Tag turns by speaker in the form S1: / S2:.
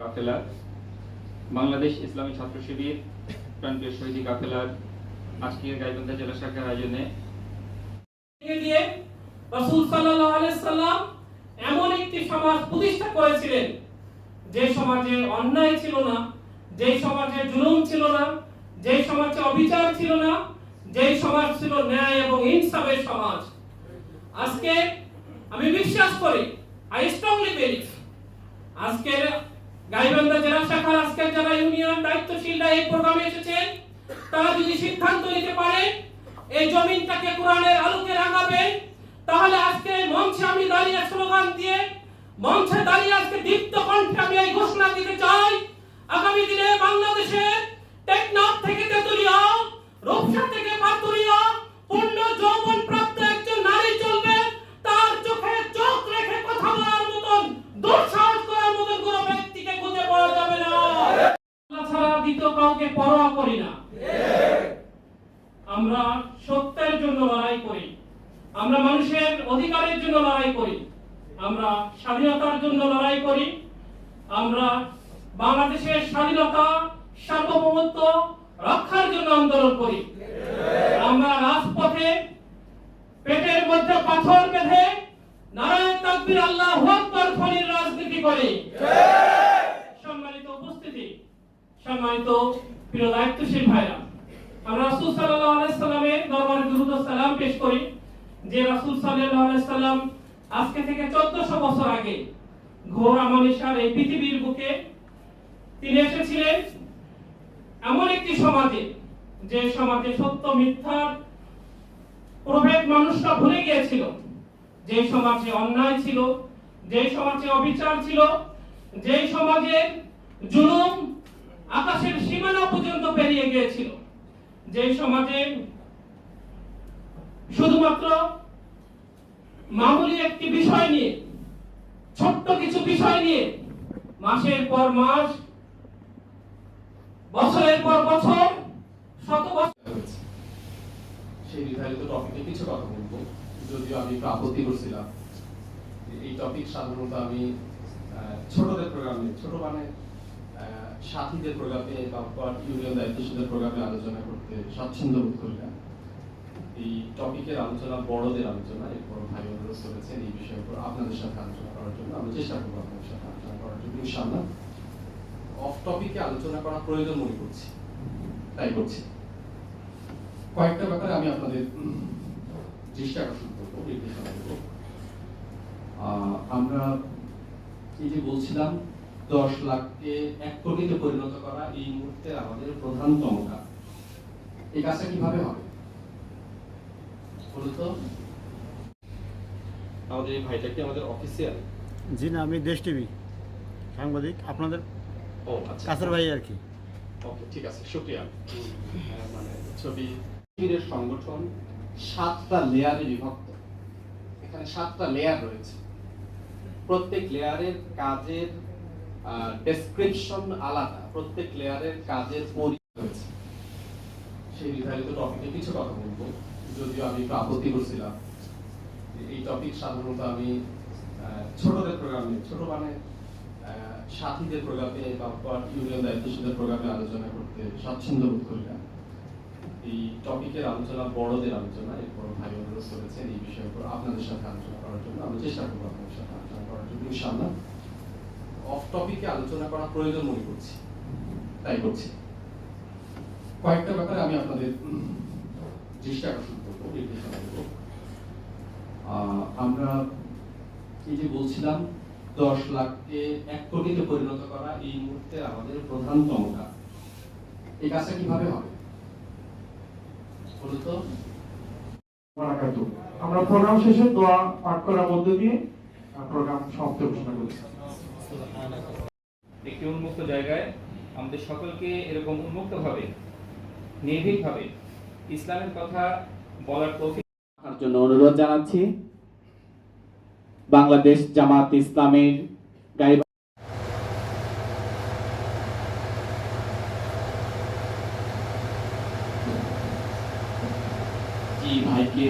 S1: কাফেলা, বাংলাদেশ ইসলামী ছাত্র শিবির প্রান্তীয় শহীদী কাফেলার আজকের গাইবান্ধা জেলা শাখার আয়োজনে
S2: দিয়ে রাসূল সাল্লাল্লাহু সাল্লাম এমন একটি সমাজ প্রতিষ্ঠা করেছিলেন, যে সমাজে অন্যায় ছিল না, যে সমাজে জুলুম ছিল না, যে সমাজে অবিচার ছিল না, যে সমাজ ছিল ন্যায় এবং ইনসাফের সমাজ। আজকে আমি বিশ্বাস করি আই স্ট্রংলি বিলিভ আজকের গাইবান্ধা জেলা শাখার আজকের যারা ইউনিয়ন দায়িত্বশীলরা এই প্রোগ্রামে এসেছে তারা যদি সিদ্ধান্ত নিতে পারে, এই জমিনটাকে কোরআনের আলোকে রাঙাবে, তাহলে আজকে মঞ্চে আমি দাঁড়িয়ে স্লোগান দিয়ে, মঞ্চে দাঁড়িয়ে আজকে দীপ্ত কণ্ঠে আমি এই ঘোষণা দিতে চাই আমরা সত্যের জন্য লড়াই করি। আমরা মানুষের অধিকারের জন্য লড়াই করি। আমরা স্বাধীনতার জন্য লড়াই করি। আমরা বাংলাদেশের স্বাধীনতা, সার্বভৌমত্ব রক্ষার জন্য আন্দোলন করি। আমরা রাজপথে পেটের মধ্যে পাথর বেঁধে নারায়ণ তাকবীর আল্লাহ আকবার ধ্বনির রাজনীতি করি। সম্মানিত উপস্থিতি, সম্মানিত প্রিয় দায়িত্বশীল ভাইরা আমরা রাসূল সাল্লাল্লাহু দরবারে পেশ করি যে রাসূল আজকে থেকে 1400 বছর আগে ঘোর এই পৃথিবীর বুকে তিনি এসেছিলেন এমন একটি সমাজে যে সমাজে সত্য মিথ্যার প্রভেদ মানুষরা ভুলে গিয়েছিল। সমাজে অন্যায় ছিল সমাজে অবিচার ছিল সমাজে আকাশের সীমানা পর্যন্ত পেরিয়ে গিয়েছিল। যে সমাজে শুধুমাত্র মামুলি একটি বিষয় নিয়ে, ছোট্ট কিছু বিষয় নিয়ে মাসের পর মাস, বছরের পর বছর, শত বছর
S3: সেই নির্ধারিত টপিকে কিছু কথা বলব। যদিও আমি একটু আপত্তি করছিলাম। এই টপিক সাধারণত আমি ছোটদের প্রোগ্রামে ছোট মানে সাথীদের প্রোগ্রামে বা ইউনিয়ন দায়িত্বশীলদের প্রোগ্রামে আলোচনা করতে স্বাচ্ছন্দ্য বোধ করি না। এই টপিকের আলোচনা, বড়দের আলোচনা, এরপর ভাই অনুরোধ করেছেন এই বিষয়ের উপর আপনাদের সাথে আলোচনা করার জন্য। আমরা চেষ্টা করব আপনাদের সাথে আলোচনা করার জন্য, ইনশাআল্লাহ। অফ টপিকে আলোচনা করা প্রয়োজন মনে করছি। তাই করছি। কয়েকটা ব্যাপারে আমি আপনাদের দৃষ্টি আকর্ষণ করব নির্দেশনা দেবো আমরা এই যে বলছিলাম দশ লাখকে এক কোটিতে পরিণত করা এই মুহূর্তে আমাদের প্রধানতম কাজ। এই কাজটা কীভাবে হবে? বলতো আমাদের এই ভাইটা কি আমাদের অফিসিয়াল
S4: জি না আমি দেশ টিভি সাংবাদিক আপনাদের?
S3: ও আচ্ছা।
S4: কাছের ভাই আর কি।
S3: ওকে ঠিক আছে শুক্রিয়া। মানে ছবি শিবিরের সংগঠন সাতটা লেয়ারে বিভক্ত। এখানে সাতটা লেয়ার রয়েছে। প্রত্যেক লেয়ারের কাজের ডেসক্রিপশন আলাদা। প্রত্যেক লেয়ারের কাজের পরিধি রয়েছে সেই নির্ধারিত টপিকে কিছু কথা বলব। যদিও আমি একটু আপত্তি করছিলাম। এই টপিক সাধারণত আমি ছোটদের প্রোগ্রামে ছোট মানে সাথীদের প্রোগ্রামে বা ইউনিয়ন দায়িত্বশীলদের প্রোগ্রামে আলোচনা করতে স্বাচ্ছন্দ্য বোধ করি না। এই টপিকের আলোচনা বড়দের আলোচনা, এরপর ভাই অনুরোধ করেছেন এই বিষয়ের উপর আপনাদের সাথে আলোচনা করার জন্য। আমি চেষ্টা করব আপনাদের সাথে আলোচনা করার জন্য, ইনশাআল্লাহ। টপিকে আলোচনা করা প্রয়োজন মনে করছি। তাই করছি কয়েকটা ব্যাপারে আমি আপনাদের দৃষ্টি আকর্ষণ করব, নির্দেশনা দেবো। আমরা এই যে বলছিলাম, দশ লাখকে এক কোটিতে পরিণত করা এই মুহূর্তে আমাদের প্রধানতম কাজ এই কাজটা কীভাবে হবে? বলতো
S5: আমরা প্রোগ্রাম শেষে দোয়া পাঠ করার মধ্য দিয়ে প্রোগ্রাম সমাপ্ত ঘোষণা করছি।
S1: একটি উন্মুক্ত জায়গায় আমাদের সকলকে এরকম উন্মুক্তভাবে নির্ভীকভাবে ইসলামের কথা বলার তৌফিক
S6: জন্য অনুরোধ জানাচ্ছি বাংলাদেশ জামাত ইসলামের গাইবা জি ভাইকে